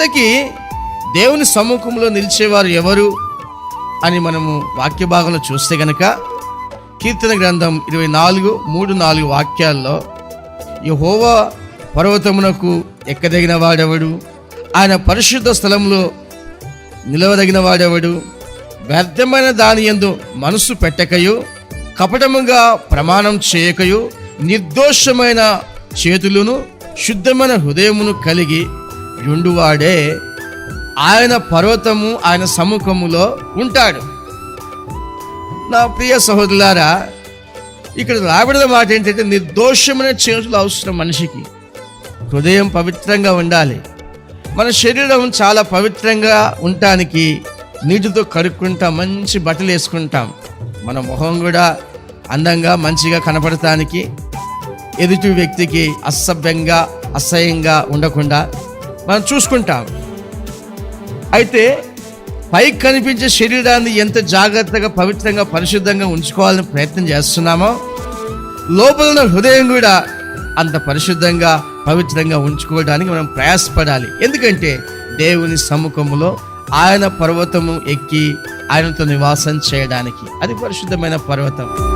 ఇంతకీ దేవుని సముఖంలో నిలిచేవారు ఎవరు అని మనము వాక్య భాగంలో చూస్తే గనక కీర్తన గ్రంథం ఇరవై నాలుగు మూడు నాలుగు వాక్యాల్లో యహోవా పర్వతమునకు ఎక్కదగిన వాడెవడు? ఆయన పరిశుద్ధ స్థలంలో నిలవదగిన వాడెవడు? వ్యర్థమైన దాని యందు మనసు పెట్టకయు కపటముగా ప్రమాణం చేయకయు నిర్దోషమైన చేతులను శుద్ధమైన హృదయమును కలిగి ఉండువాడే. ఆయన పర్వతము ఆయన సముఖములో ఉంటాడు. నా ప్రియ సహోదరులారా ఇక్కడ రాబడిన మాట ఏంటంటే నిర్దోషమైన చేతులు అవసరం మనిషికి. హృదయం పవిత్రంగా ఉండాలి. మన శరీరం చాలా పవిత్రంగా ఉండటానికి నీటితో కడుక్కుంటాం మంచి బట్టలు వేసుకుంటాం. మన మొహం కూడా అందంగా మంచిగా కనపడటానికి ఎదుటి వ్యక్తికి అసభ్యంగా అసహ్యంగా ఉండకుండా మనం చూసుకుంటాం. అయితే పైకి కనిపించే శరీరాన్ని ఎంత జాగ్రత్తగా పవిత్రంగా పరిశుద్ధంగా ఉంచుకోవాలని ప్రయత్నం చేస్తున్నామో లోపల ఉన్న హృదయం కూడా అంత పరిశుద్ధంగా పవిత్రంగా ఉంచుకోవడానికి మనం ప్రయాసపడాలి. ఎందుకంటే దేవుని సముఖంలో ఆయన పర్వతము ఎక్కి ఆయనతో నివాసం చేయడానికి అది పరిశుద్ధమైన పర్వతం.